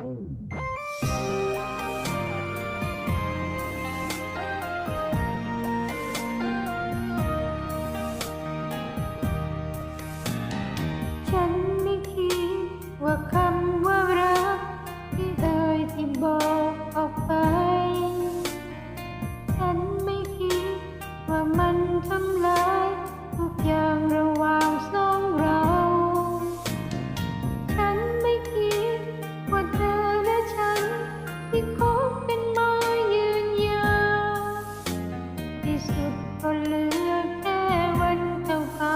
ฉันไม่คิดว่าคำว่ารัก ที่เอ่ยที่บอกออกไป ฉันไม่คิดว่ามันทำ ก็เหลือแค่วันเก่าเท่า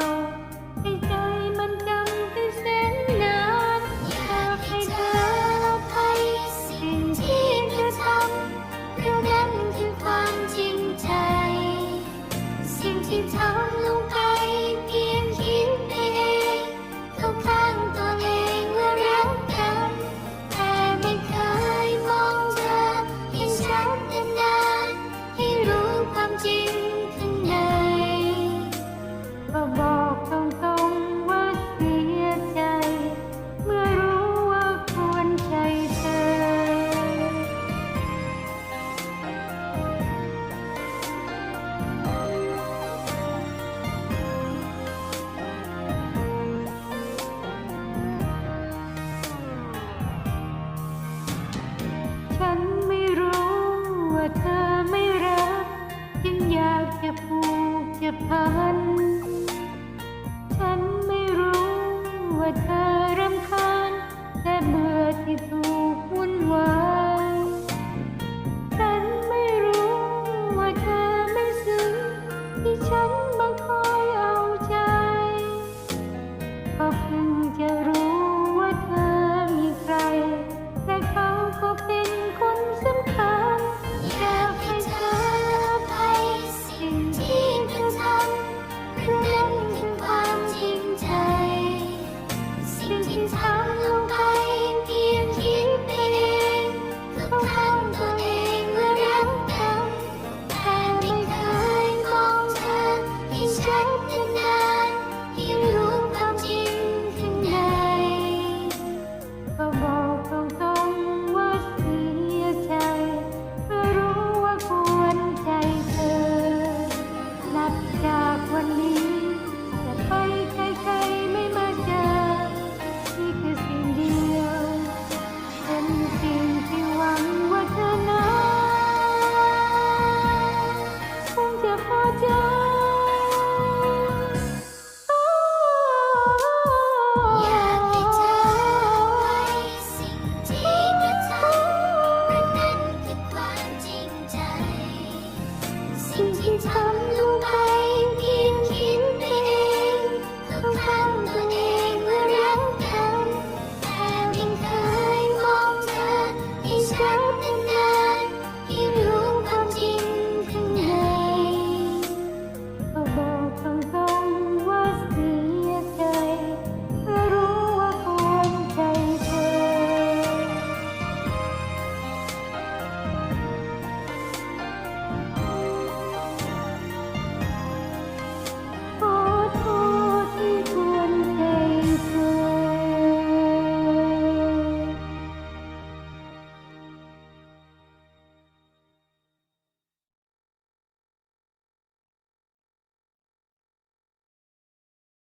ให้ใจมันจำที่แสนนานอยากให้เธออภัยสิ่งที่เธอทำเรื่องนั้นคือความจริงใจ สิ่งที่ทำลงไป จะพัน 你苍老。轻轻放